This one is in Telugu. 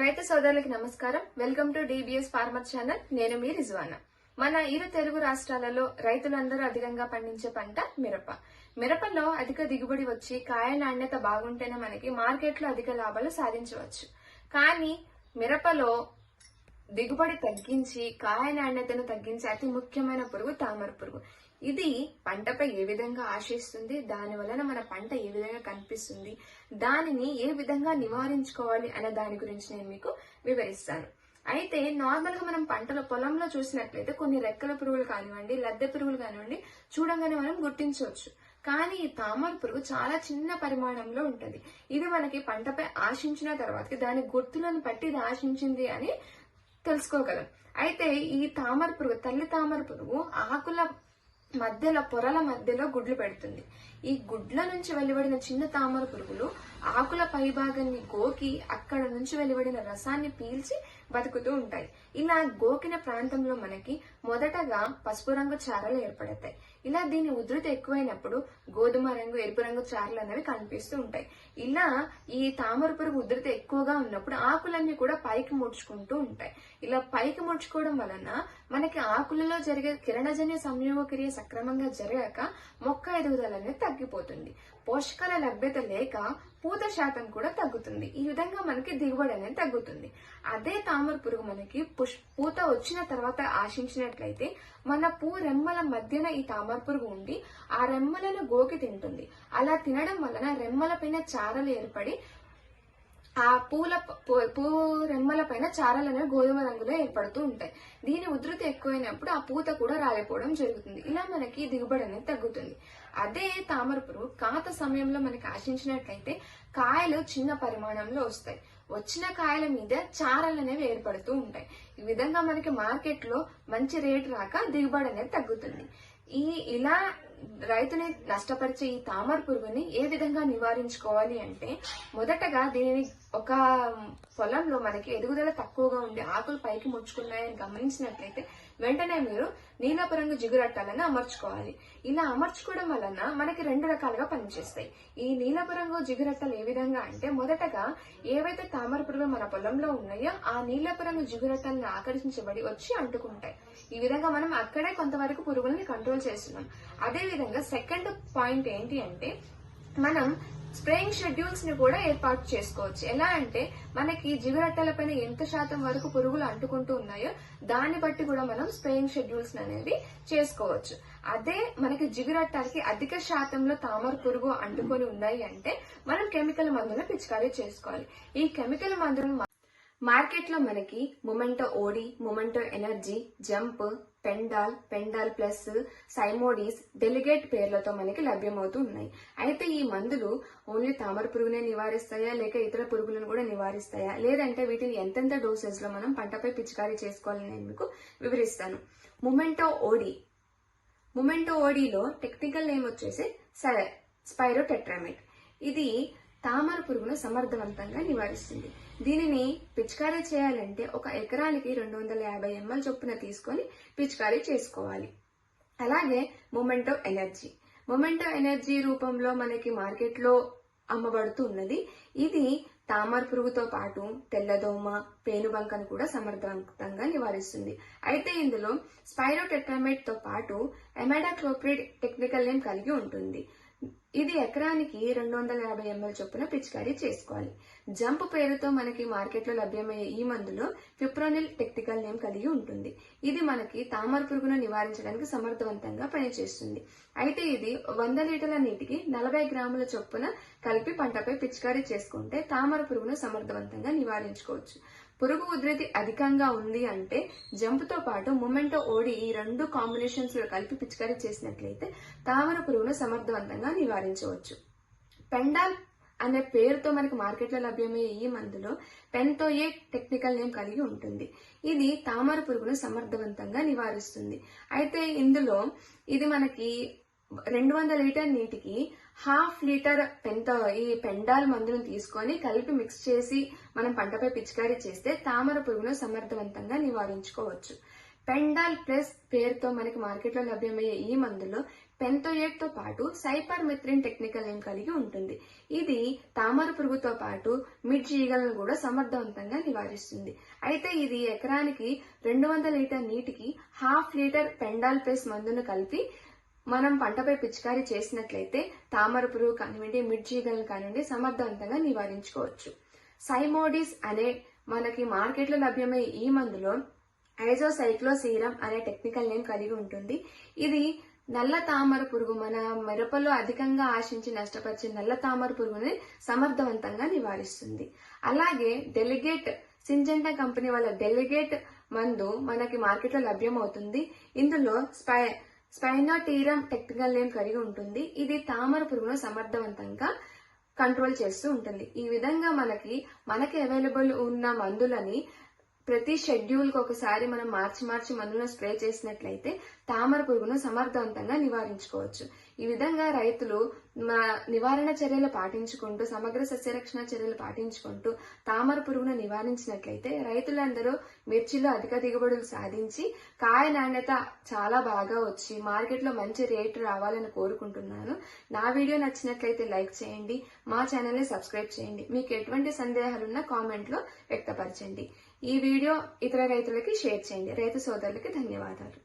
రైతు సోదరులకి నమస్కారం. Welcome to DBS farmer channel నేను మీ రిజ్వానా. మన ఇరు తెలుగు రాష్ట్రాలలో రైతులందరూ అధికంగా పండించే పంట మిరప. మిరపలో అధిక దిగుబడి వచ్చి కాయ నాణ్యత బాగుంటేనే మనకి మార్కెట్లో అధిక లాభాలు సాధించవచ్చు. కానీ మిరపలో దిగుబడి తగ్గించి కాయ నాణ్యతను తగ్గించే అతి ముఖ్యమైన పురుగు తామర పురుగు. ఇది పంటపై ఏ విధంగా ఆశిస్తుంది దాని వలన మన పంట ఏ విధంగా కనిపిస్తుంది దానిని ఏ విధంగా నివారించుకోవాలి అనే దాని గురించి నేను మీకు వివరిస్తాను. అయితే నార్మల్గా మనం పంటల పొలంలో చూసినట్లయితే కొన్ని రెక్కల పురుగులు కానివ్వండి లద్దె పురుగులు కానివ్వండి చూడంగానే మనం గుర్తించవచ్చు. కానీ ఈ తామర పురుగు చాలా చిన్న పరిమాణంలో ఉంటుంది. ఇది మనకి పంటపై ఆశించిన తర్వాత దాని గుర్తులను బట్టి ఇది ఆశించింది అని తెలుసుకోగలం. అయితే ఈ తామర పురుగు తల్లి తామర పురుగు ఆకుల మధ్యలో పొరల మధ్యలో గుడ్లు పెడుతుంది. ఈ గుడ్ల నుంచి వెలువడిన చిన్న తామర పురుగులు ఆకుల పైభాగాన్ని గోకి అక్కడ నుంచి వెలువడిన రసాన్ని పీల్చి బతుకుతూ ఉంటాయి. ఇలా గోకిన ప్రాంతంలో మనకి మొదటగా పసుపు రంగు చారలు ఏర్పడతాయి. ఇలా దీని ఉధృతి ఎక్కువైనప్పుడు గోధుమ రంగు ఎరుపు రంగు చారలు అనేవి కనిపిస్తూ ఉంటాయి. ఇలా ఈ తామర పురుగు ఉధృతి ఎక్కువగా ఉన్నప్పుడు ఆకులన్నీ కూడా పైకి ముడుచుకుంటూ ఉంటాయి. ఇలా పైకి ముడుచుకోవడం వలన మనకి ఆకులలో జరిగే కిరణజన్య సంయోగక్రియ సక్రమంగా జరగక మొక్క ఎదుగుదల అనేది తగ్గిపోతుంది. పోషకాల లభ్యత లేక పూత శాతం కూడా తగ్గుతుంది. ఈ విధంగా మనకి దిగుబడి అనేది తగ్గుతుంది. అదే తామర పురుగు మనకి పుష్ పూత వచ్చిన తర్వాత ఆశించినట్లయితే మన పూ రెమ్మల మధ్యన ఈ తామర పురుగు ఉండి ఆ రెమ్మలను గోకి తింటుంది. అలా తినడం వలన రెమ్మల పైన చారలు ఏర్పడి ఆ పూల పూ- పూ రెమ్మల పైన చారలు అనేవి గోధుమ రంగులో ఏర్పడుతూ ఉంటాయి. దీని ఉధృతి ఎక్కువైనప్పుడు ఆ పూత కూడా రాలిపోవడం జరుగుతుంది. ఇలా మనకి దిగుబడి అనేది తగ్గుతుంది. అదే తామర పురుగు కాత సమయంలో మనకి ఆశించినట్లయితే కాయలు చిన్న పరిమాణంలో వస్తాయి. వచ్చిన కాయల మీద చారలు అనేవి ఏర్పడుతూ ఉంటాయి. ఈ విధంగా మనకి మార్కెట్లో మంచి రేటు రాక దిగుబడి అనేది తగ్గుతుంది. ఈ ఇలా రైతుని నష్టపరిచే ఈ తామర పురుగుని ఏ విధంగా నివారించుకోవాలి అంటే మొదటగా దీనిని ఒక పొలంలో మనకి ఎదుగుదల తక్కువగా ఉండి ఆకులు పైకి ముడుచుకున్నాయని గమనించినట్లయితే వెంటనే మీరు నీలపు రంగు జిగురట్టాలను అమర్చుకోవాలి. ఇలా అమర్చుకోవడం వలన మనకి రెండు రకాలుగా పనిచేస్తాయి. ఈ నీలపు రంగు జిగురట్టలు ఏ విధంగా అంటే మొదటగా ఏవైతే తామర పురుగులు మన పొలంలో ఉన్నాయో ఆ నీలపు రంగు జిగురట్టలను ఆకర్షించబడి వచ్చి అంటుకుంటాయి. ఈ విధంగా మనం అక్కడే కొంతవరకు పురుగుల్ని కంట్రోల్ చేస్తున్నాం. అదే విధంగా సెకండ్ పాయింట్ ఏంటి అంటే మనం స్ప్రేయింగ్ షెడ్యూల్స్ని కూడా ఏర్పాటు చేసుకోవచ్చు. ఎలా అంటే మనకి జిగురట్టల పైన ఎంత శాతం వరకు పురుగులు అంటుకుంటూ ఉన్నాయో దాన్ని బట్టి కూడా మనం స్ప్రేయింగ్ షెడ్యూల్స్ అనేవి చేసుకోవచ్చు. అదే మనకి జిగురట్టాలకి అధిక శాతంలో తామర పురుగు అంటుకొని ఉన్నాయి అంటే మనం కెమికల్ మందులను పిచికారీ చేసుకోవాలి. ఈ కెమికల్ మందులను మార్కెట్లో మనకి మొమెంటో ఓడి మొమెంటో ఎనర్జీ జంప్ పెండాల్ పెండాల్ ప్లస్ సైమోడీస్ డెలిగేట్ పేర్లతో మనకి లభ్యమవుతూ ఉన్నాయి. అయితే ఈ మందులు ఓన్లీ తామర పురుగునే నివారిస్తాయా లేక ఇతర పురుగులను కూడా నివారిస్తాయా? లేదంటే వీటిని ఎంతెంత డోసెస్లో మనం పంటపై పిచికారీ చేసుకోవాలని నేను మీకు వివరిస్తాను. Momento O. మొమెంటో ఓడిలో టెక్నికల్ నేమ్ వచ్చేసి స్పైరో టెట్రామెట్ ఇది తామర పురుగును సమర్థవంతంగా నివారిస్తుంది. దీనిని పిచికారీ చేయాలంటే ఒక ఎకరానికి రెండు వందల యాభై ఎంఎల్ చొప్పున తీసుకొని పిచికారీ చేసుకోవాలి. అలాగే మొమెంటో ఎనర్జీ. మొమెంటో ఎనర్జీ రూపంలో మనకి మార్కెట్లో అమ్మబడుతూ ఉన్నది. ఇది తామర పురుగుతో పాటు తెల్లదోమ పేనుబంకను కూడా సమర్థవంతంగా నివారిస్తుంది. అయితే ఇందులో స్పైరోటెట్రామేట్తో పాటు ఎమాడాక్లోప్రిడ్ టెక్నికల్ నేమ్ కలిగి ఉంటుంది. ఇది ఎకరానికి రెండు వందల యాభై ఎంఎల్ చొప్పున పిచికారీ చేసుకోవాలి. జంప్ పేరుతో మనకి మార్కెట్లో లభ్యమయ్యే ఈ మందులో ఫిప్రోనిల్ టెక్నికల్ నేమ్ కలిగి ఉంటుంది. ఇది మనకి తామర పురుగును నివారించడానికి సమర్థవంతంగా పనిచేస్తుంది. అయితే ఇది వంద లీటర్ల నీటికి నలభై గ్రాముల చొప్పున కలిపి పంటపై పిచికారీ చేసుకుంటే తామర పురుగును సమర్థవంతంగా నివారించుకోవచ్చు. పురుగు ఉధృతి అధికంగా ఉంది అంటే జంపుతో పాటు మొమెంటో ఓడి ఈ రెండు కాంబినేషన్స్లో కలిపి పిచికారీ చేసినట్లయితే తామర పురుగును సమర్థవంతంగా నివారించవచ్చు. పెండాల్ అనే పేరుతో మనకి మార్కెట్లో లభ్యమయ్యే ఈ మందులో పెన్తోయే టెక్నికల్ నేమ్ కలిగి ఉంటుంది. ఇది తామర పురుగును సమర్థవంతంగా నివారిస్తుంది. అయితే ఇందులో ఇది మనకి రెండు వందల లీటర్ నీటికి హాఫ్ లీటర్ పెంత ఈ పెండాల్ మందును తీసుకొని కలిపి మిక్స్ చేసి మనం పంటపై పిచికారీ చేస్తే తామర పురుగును సమర్థవంతంగా నివారించుకోవచ్చు. పెండాల్ ప్లస్ పేరుతో మనకి మార్కెట్లో లభ్యమయ్యే ఈ మందులో పెంతోయేట్తో పాటు సైపర్ మెత్రిన్ టెక్నికల్ నేమ్ కలిగి ఉంటుంది. ఇది తామర పురుగుతో పాటు మిడ్ ఈగలను కూడా సమర్థవంతంగా నివారిస్తుంది. అయితే ఇది ఎకరానికి రెండు వందల లీటర్ నీటికి హాఫ్ లీటర్ పెండాల్ ప్లస్ మందును కలిపి మనం పంటపై పిచికారీ చేసినట్లయితే తామర పురుగు కానివ్వండి మిడ్జ్ కానివ్వండి సమర్థవంతంగా నివారించుకోవచ్చు. సైమోడిస్ అనే మనకి మార్కెట్లో లభ్యమయ్యే ఈ మందులో ఐజోసైక్లోసీరం అనే టెక్నికల్ నేమ్ కలిగి ఉంటుంది. ఇది నల్ల తామర పురుగు మన మిరపలో అధికంగా ఆశించి నష్టపరిచే నల్ల తామర పురుగుని సమర్థవంతంగా నివారిస్తుంది. అలాగే డెలిగేట్ సింజెంటా కంపెనీ వాళ్ళ డెలిగేట్ మందు మనకి మార్కెట్లో లభ్యమవుతుంది. ఇందులో స్పై స్పైనోటీరం టెక్నికల్ నేమ్ కలిగి ఉంటుంది. ఇది తామర పురుగును సమర్థవంతంగా కంట్రోల్ చేస్తూ ఉంటుంది. ఈ విధంగా మనకి మనకి అవైలబుల్ ఉన్న మందులని ప్రతి షెడ్యూల్కి ఒకసారి మనం మార్చి మార్చి మందులను స్ప్రే చేసినట్లయితే తామర పురుగును సమర్థవంతంగా నివారించుకోవచ్చు. ఈ విధంగా రైతులు నివారణ చర్యలు పాటించుకుంటూ సమగ్ర సస్యరక్షణ చర్యలు పాటించుకుంటూ తామర పురుగును నివారించినట్లయితే రైతులందరూ మిర్చిలో అధిక దిగుబడులు సాధించి కాయ నాణ్యత చాలా బాగా వచ్చి మార్కెట్లో మంచి రేటు రావాలని కోరుకుంటున్నాను. నా వీడియో నచ్చినట్లయితే లైక్ చేయండి మా ఛానల్ని సబ్స్క్రైబ్ చేయండి. మీకు ఎటువంటి సందేహాలున్నా కామెంట్లో వ్యక్తపరచండి. ఈ వీడియో ఇతర రైతులకి షేర్ చేయండి. రైతు సోదరులకి ధన్యవాదాలు.